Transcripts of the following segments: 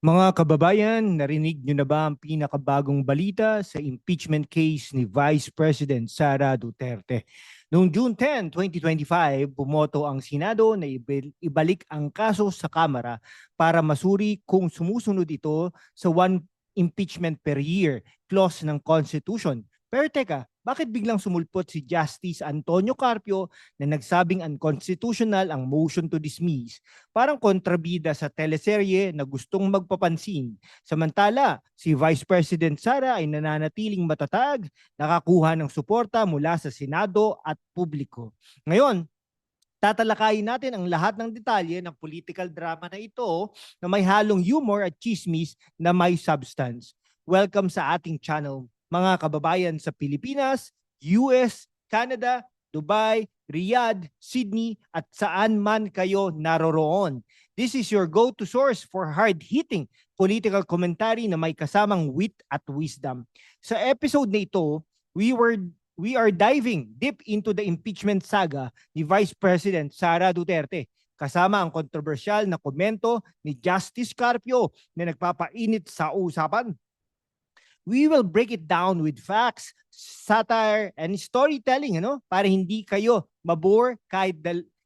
Mga kababayan, narinig nyo na ba ang pinakabagong balita sa impeachment case ni Vice President Sara Duterte? Noong June 10, 2025, bumoto ang Senado na ibalik ang kaso sa Kamara para masuri kung sumusunod ito sa one impeachment per year clause ng Constitution. Pero teka, bakit biglang sumulpot si Justice Antonio Carpio na nagsabing unconstitutional ang motion to dismiss parang kontrabida sa teleserye na gustong magpapansin. Samantala, si Vice President Sara ay nananatiling matatag, nakakuha ng suporta mula sa Senado at publiko. Ngayon, tatalakayin natin ang lahat ng detalye ng political drama na ito na may halong humor at chismis na may substance. Welcome sa ating channel, mga kababayan sa Pilipinas, US, Canada, Dubai, Riyadh, Sydney at saan man kayo naroroon. This is your go-to source for hard-hitting political commentary na may kasamang wit at wisdom. Sa episode na ito, we were we are diving deep into the impeachment saga ni Vice President Sara Duterte kasama ang kontrobersyal na komento ni Justice Carpio na nagpapainit sa usapan. We will break it down with facts, satire, and storytelling, ano? Para hindi kayo mabore kahit,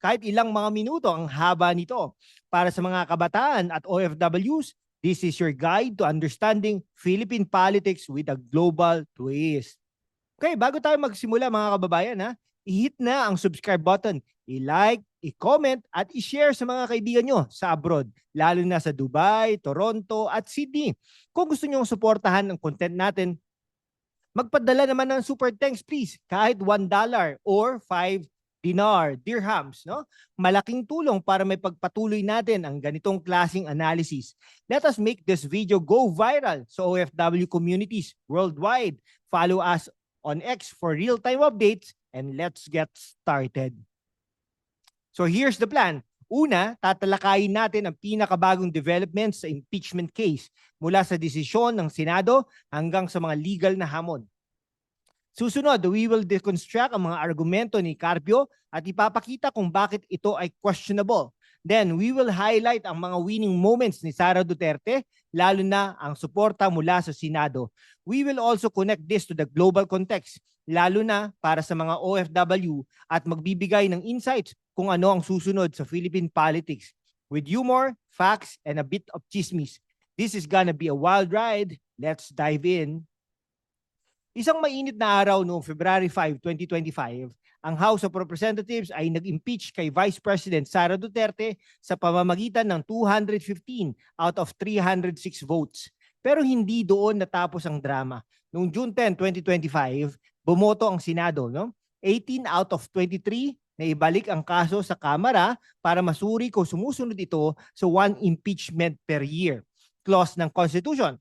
kahit ilang mga minuto ang haba nito. Para sa mga kabataan at OFWs, this is your guide to understanding Philippine politics with a global twist. Okay, bago tayo magsimula mga kababayan, ha, i-hit na ang subscribe button, i-like, i-comment at i-share sa mga kaibigan nyo sa abroad, lalo na sa Dubai, Toronto at Sydney. Kung gusto nyo suportahan ang content natin, magpadala naman ng super thanks please, kahit $1 or 5 dinar, dirhams, no? Malaking tulong para may pagpatuloy natin ang ganitong klasing analysis. Let us make this video go viral sa OFW communities worldwide. Follow us on X for real-time updates and let's get started. So here's the plan. Una, tatalakayin natin ang pinakabagong developments sa impeachment case mula sa desisyon ng Senado hanggang sa mga legal na hamon. Susunod, we will deconstruct ang mga argumento ni Carpio at ipapakita kung bakit ito ay questionable. Then, we will highlight ang mga winning moments ni Sara Duterte, lalo na ang suporta mula sa Senado. We will also connect this to the global context, lalo na para sa mga OFW at magbibigay ng insights kung ano ang susunod sa Philippine politics. With humor, facts, and a bit of chismis. This is gonna be a wild ride. Let's dive in. Isang mainit na araw noong February 5, 2025, ang House of Representatives ay nag-impeach kay Vice President Sara Duterte sa pamamagitan ng 215 out of 306 votes. Pero hindi doon natapos ang drama. Noong June 10, 2025, bumoto ang Senado, no? 18 out of 23 na ibalik ang kaso sa Kamara para masuri kung sumusunod ito sa one impeachment per year clause ng Constitution.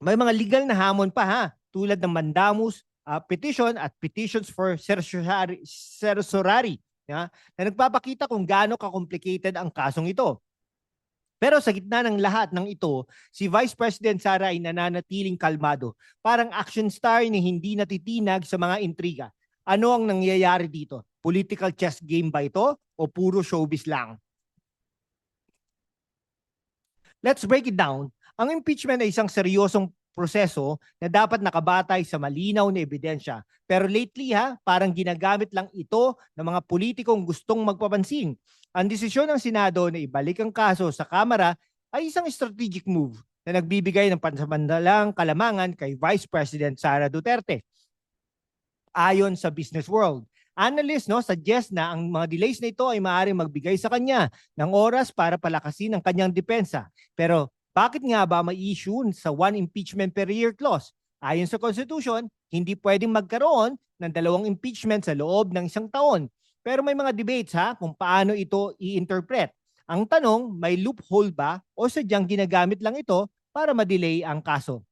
May mga legal na hamon pa ha, tulad ng mandamus uh, petition at petitions for certiorari, certiorari ya, na nagpapakita kung gaano ka-complicated ang kasong ito. Pero sa gitna ng lahat ng ito, si Vice President Sara ay nananatiling kalmado, parang action star na hindi natitinag sa mga intriga. Ano ang nangyayari dito? Political chess game ba ito o puro showbiz lang? Let's break it down. Ang impeachment ay isang seryosong proseso na dapat nakabatay sa malinaw na ebidensya. Pero lately ha, parang ginagamit lang ito ng mga politikong gustong magpapansin. Ang desisyon ng Senado na ibalik ang kaso sa Kamara ay isang strategic move na nagbibigay ng pansamantalang kalamangan kay Vice President Sara Duterte. Ayon sa Business World, analysts no, suggest na ang mga delays na ito ay maaaring magbigay sa kanya ng oras para palakasin ang kanyang depensa. Pero bakit nga ba may issue sa one impeachment per year clause? Ayon sa Constitution, hindi pwedeng magkaroon ng dalawang impeachment sa loob ng isang taon. Pero may mga debates ha kung paano ito i-interpret. Ang tanong, may loophole ba o sadyang ginagamit lang ito para ma-delay ang kaso?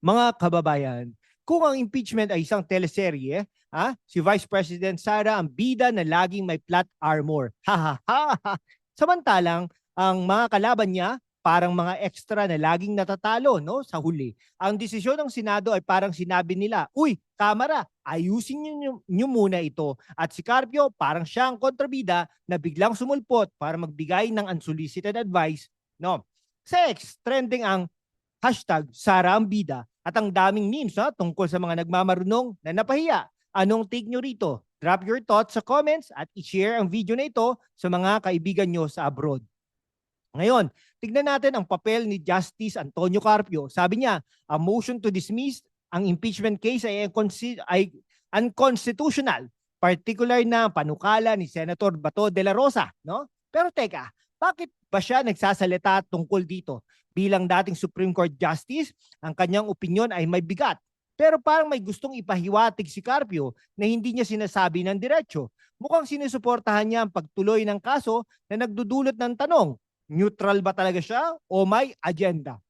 Mga kababayan, kung ang impeachment ay isang teleserye, ha, si Vice President Sara ang bida na laging may plot armor. Ha ha ha. Samantalang ang mga kalaban niya parang mga extra na laging natatalo no sa huli. Ang desisyon ng Senado ay parang sinabi nila, "Uy, Kamara, ayusin niyo, niyo muna ito." At si Carpio parang siya ang kontrabida na biglang sumulpot para magbigay ng unsolicited advice, no. Sa X, trending ang hashtag Sara ang bida at ang daming memes ha, tungkol sa mga nagmamarunong na napahiya. Anong take nyo rito? Drop your thoughts sa comments at i-share ang video na ito sa mga kaibigan nyo sa abroad. Ngayon, tignan natin ang papel ni Justice Antonio Carpio. Sabi niya, a motion to dismiss ang impeachment case ay, ay unconstitutional, particular na panukala ni Senator Bato de la Rosa. No? Pero teka, bakit ba siya nagsasalita tungkol dito? Bilang dating Supreme Court Justice, ang kanyang opinion ay may bigat pero parang may gustong ipahiwatig si Carpio na hindi niya sinasabi ng diretsyo. Mukhang sinusuportahan niya ang pagtuloy ng kaso na nagdudulot ng tanong, neutral ba talaga siya o may agenda?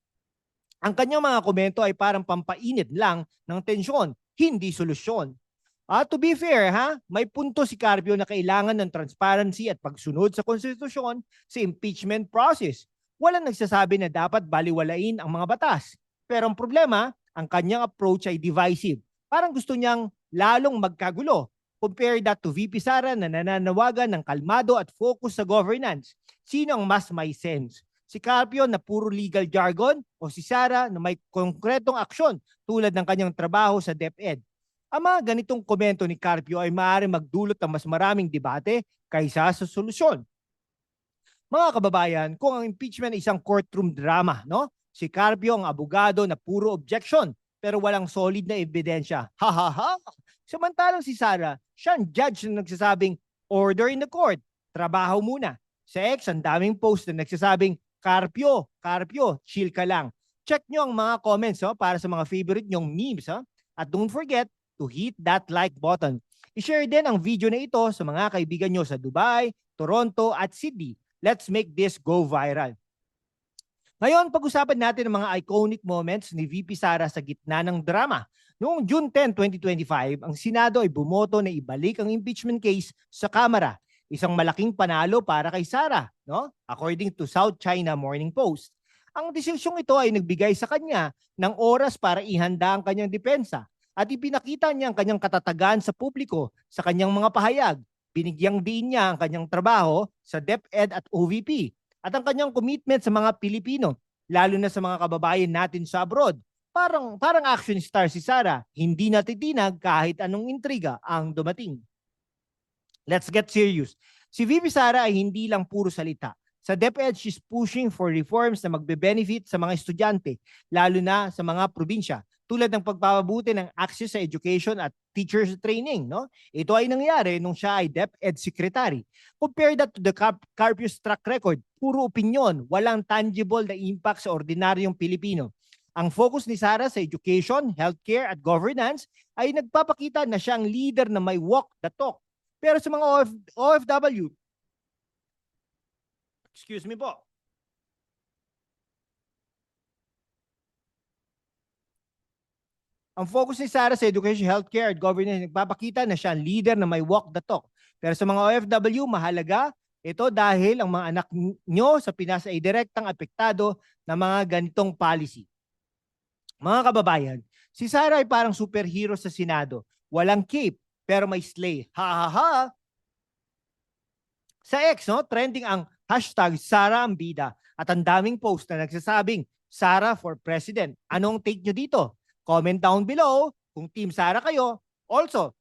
Ang kanyang mga komento ay parang pampainit lang ng tensyon, hindi solusyon. Ah, to be fair, ha, may punto si Carpio na kailangan ng transparency at pagsunod sa konstitusyon sa impeachment process. Walang nagsasabi na dapat baliwalain ang mga batas. Pero ang problema, ang kanyang approach ay divisive. Parang gusto niyang lalong magkagulo. Compare that to VP Sara na nananawagan ng kalmado at focus sa governance. Sino ang mas may sense? Si Carpio na puro legal jargon o si Sara na may konkretong aksyon tulad ng kanyang trabaho sa DepEd? Ang mga ganitong komento ni Carpio ay maaari magdulot ng mas maraming debate kaysa sa solusyon. Mga kababayan, kung ang impeachment ay isang courtroom drama, no? Si Carpio ang abogado na puro objection pero walang solid na ebidensya. Ha ha ha! Samantalang si Sara, siya ang judge na nagsasabing order in the court. Trabaho muna. Sa X, ang daming post na nagsasabing Carpio, Carpio, chill ka lang. Check nyo ang mga comments oh, para sa mga favorite nyong memes. Oh. At don't forget to hit that like button. I-share din ang video na ito sa mga kaibigan nyo sa Dubai, Toronto at Sydney. Let's make this go viral. Ngayon, pag-usapan natin ang mga iconic moments ni VP Sara sa gitna ng drama. Noong June 10, 2025, ang Senado ay bumoto na ibalik ang impeachment case sa Kamara. Isang malaking panalo para kay Sara, no? according to South China Morning Post. Ang desisyong ito ay nagbigay sa kanya ng oras para ihanda ang kanyang depensa at ipinakita niya ang kanyang katatagan sa publiko sa kanyang mga pahayag. Binigyang din niya ang kanyang trabaho sa DepEd at OVP at ang kanyang commitment sa mga Pilipino, lalo na sa mga kababayan natin sa abroad. Parang, parang action star si Sara, hindi natitinag kahit anong intriga ang dumating. Let's get serious. Si Vivi Sara ay hindi lang puro salita. Sa DepEd, she's pushing for reforms na magbe-benefit sa mga estudyante, lalo na sa mga probinsya tulad ng pagpapabuti ng access sa education at teachers training. No? Ito ay nangyari nung siya ay DepEd Secretary. Compare that to the Carp Carpius track record. Puro opinion, walang tangible na impact sa ordinaryong Pilipino. Ang focus ni Sara sa education, healthcare at governance ay nagpapakita na siya ang leader na may walk the talk. Pero sa mga OF, OFW, excuse me po, Ang focus ni Sarah sa education, healthcare at governance nagpapakita na siya ang leader na may walk the talk. Pero sa mga OFW, mahalaga ito dahil ang mga anak nyo sa Pinas ay direktang apektado ng mga ganitong policy. Mga kababayan, si Sarah ay parang superhero sa Senado. Walang cape, pero may slay. Ha ha ha! Sa X, no, trending ang hashtag Sara ang bida at ang daming post na nagsasabing Sara for President. Anong take nyo dito? Comment down below kung Team Sara kayo. Also,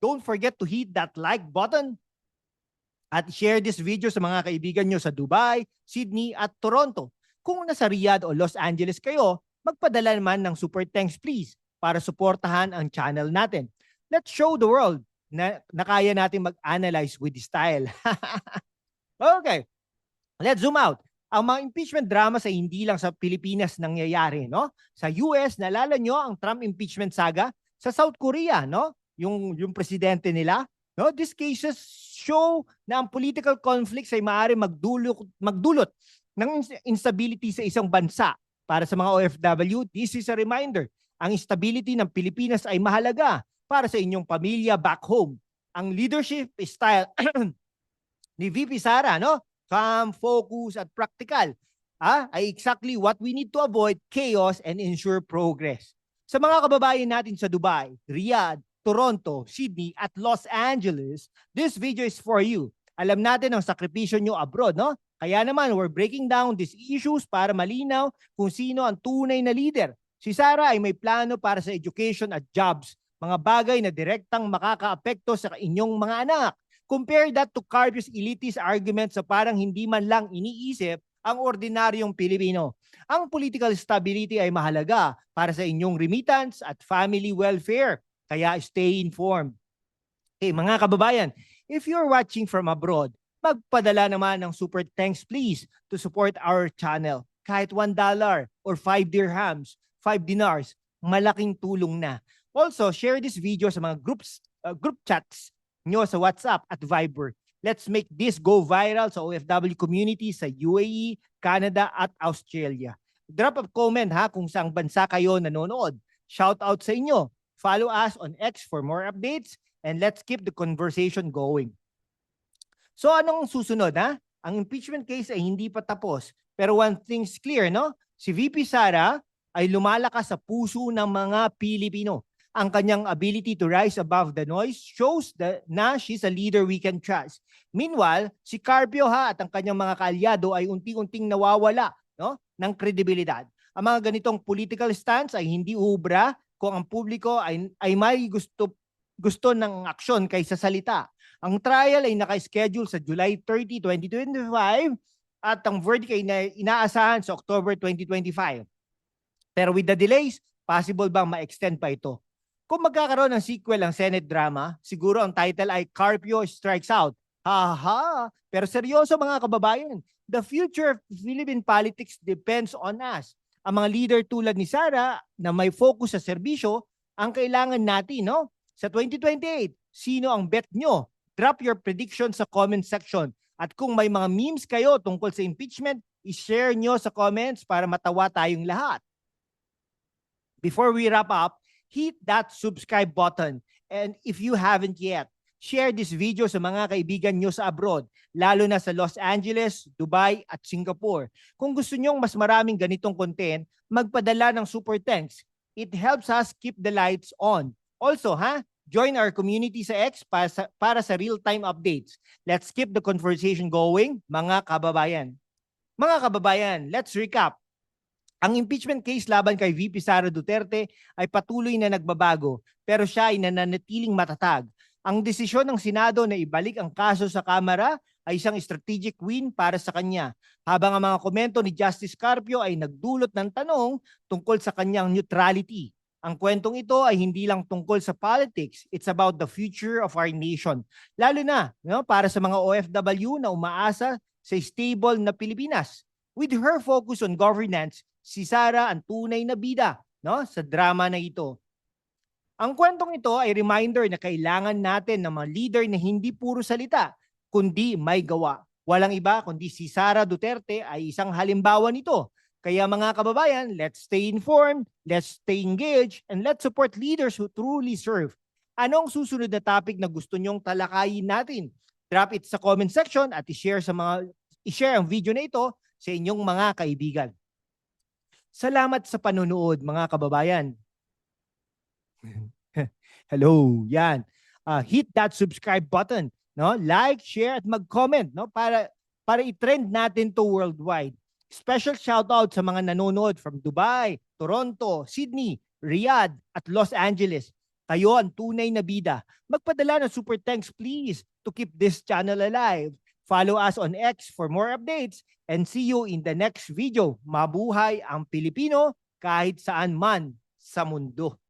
don't forget to hit that like button at share this video sa mga kaibigan nyo sa Dubai, Sydney at Toronto. Kung nasa Riyadh o Los Angeles kayo, magpadala naman ng super thanks please para suportahan ang channel natin. Let's show the world na, na kaya natin mag-analyze with style. okay, let's zoom out ang mga impeachment drama sa hindi lang sa Pilipinas nangyayari, no? Sa US, nalala nyo ang Trump impeachment saga? Sa South Korea, no? Yung, yung presidente nila, no? These cases show na ang political conflicts ay maaari magdulot, magdulot ng instability sa isang bansa. Para sa mga OFW, this is a reminder. Ang stability ng Pilipinas ay mahalaga para sa inyong pamilya back home. Ang leadership style ni VP Sara, no? calm, focus, at practical. ah, ay exactly what we need to avoid chaos and ensure progress. Sa mga kababayan natin sa Dubai, Riyadh, Toronto, Sydney at Los Angeles, this video is for you. Alam natin ang sakripisyo nyo abroad, no? Kaya naman, we're breaking down these issues para malinaw kung sino ang tunay na leader. Si Sarah ay may plano para sa education at jobs, mga bagay na direktang makakaapekto sa inyong mga anak. Compare that to Carpio's elitist argument sa parang hindi man lang iniisip ang ordinaryong Pilipino. Ang political stability ay mahalaga para sa inyong remittance at family welfare. Kaya stay informed. Okay, mga kababayan, if you're watching from abroad, magpadala naman ng super thanks please to support our channel. Kahit $1 or 5 dirhams, 5 dinars, malaking tulong na. Also, share this video sa mga groups, uh, group chats nyo sa WhatsApp at Viber. Let's make this go viral sa OFW community sa UAE, Canada at Australia. Drop a comment ha kung saang bansa kayo nanonood. Shout out sa inyo. Follow us on X for more updates and let's keep the conversation going. So anong susunod ha? Ang impeachment case ay hindi pa tapos. Pero one thing's clear, no? Si VP Sara ay lumalakas sa puso ng mga Pilipino. Ang kanyang ability to rise above the noise shows that na she's a leader we can trust. Meanwhile, si Carpio ha at ang kanyang mga kaalyado ay unti-unting nawawala no, ng kredibilidad. Ang mga ganitong political stance ay hindi ubra kung ang publiko ay, ay may gusto, gusto ng aksyon kaysa salita. Ang trial ay naka-schedule sa July 30, 2025 at ang verdict ay na, inaasahan sa October 2025. Pero with the delays, possible bang ma-extend pa ito? Kung magkakaroon ng sequel ang Senate drama, siguro ang title ay Carpio Strikes Out. Haha! Pero seryoso mga kababayan, the future of Philippine politics depends on us. Ang mga leader tulad ni Sara na may focus sa serbisyo, ang kailangan natin, no? Sa 2028, sino ang bet nyo? Drop your prediction sa comment section. At kung may mga memes kayo tungkol sa impeachment, i-share nyo sa comments para matawa tayong lahat. Before we wrap up, hit that subscribe button. And if you haven't yet, share this video sa mga kaibigan nyo sa abroad, lalo na sa Los Angeles, Dubai at Singapore. Kung gusto nyong mas maraming ganitong content, magpadala ng super thanks. It helps us keep the lights on. Also, ha, join our community sa X para sa, para sa real-time updates. Let's keep the conversation going, mga kababayan. Mga kababayan, let's recap. Ang impeachment case laban kay VP Sara Duterte ay patuloy na nagbabago pero siya ay nananatiling matatag. Ang desisyon ng Senado na ibalik ang kaso sa Kamara ay isang strategic win para sa kanya. Habang ang mga komento ni Justice Carpio ay nagdulot ng tanong tungkol sa kanyang neutrality. Ang kwentong ito ay hindi lang tungkol sa politics, it's about the future of our nation. Lalo na no, para sa mga OFW na umaasa sa stable na Pilipinas. With her focus on governance, si Sara ang tunay na bida no, sa drama na ito. Ang kwentong ito ay reminder na kailangan natin ng mga leader na hindi puro salita, kundi may gawa. Walang iba kundi si Sara Duterte ay isang halimbawa nito. Kaya mga kababayan, let's stay informed, let's stay engaged, and let's support leaders who truly serve. Anong susunod na topic na gusto nyong talakayin natin? Drop it sa comment section at i-share sa mga i-share ang video na ito sa inyong mga kaibigan. Salamat sa panonood mga kababayan. Hello, yan. Uh, hit that subscribe button, no? Like, share at mag-comment, no? Para para i-trend natin to worldwide. Special shout out sa mga nanonood from Dubai, Toronto, Sydney, Riyadh at Los Angeles. Kayo ang tunay na bida. Magpadala ng super thanks please to keep this channel alive. Follow us on X for more updates and see you in the next video. Mabuhay ang Pilipino kahit saan man sa mundo.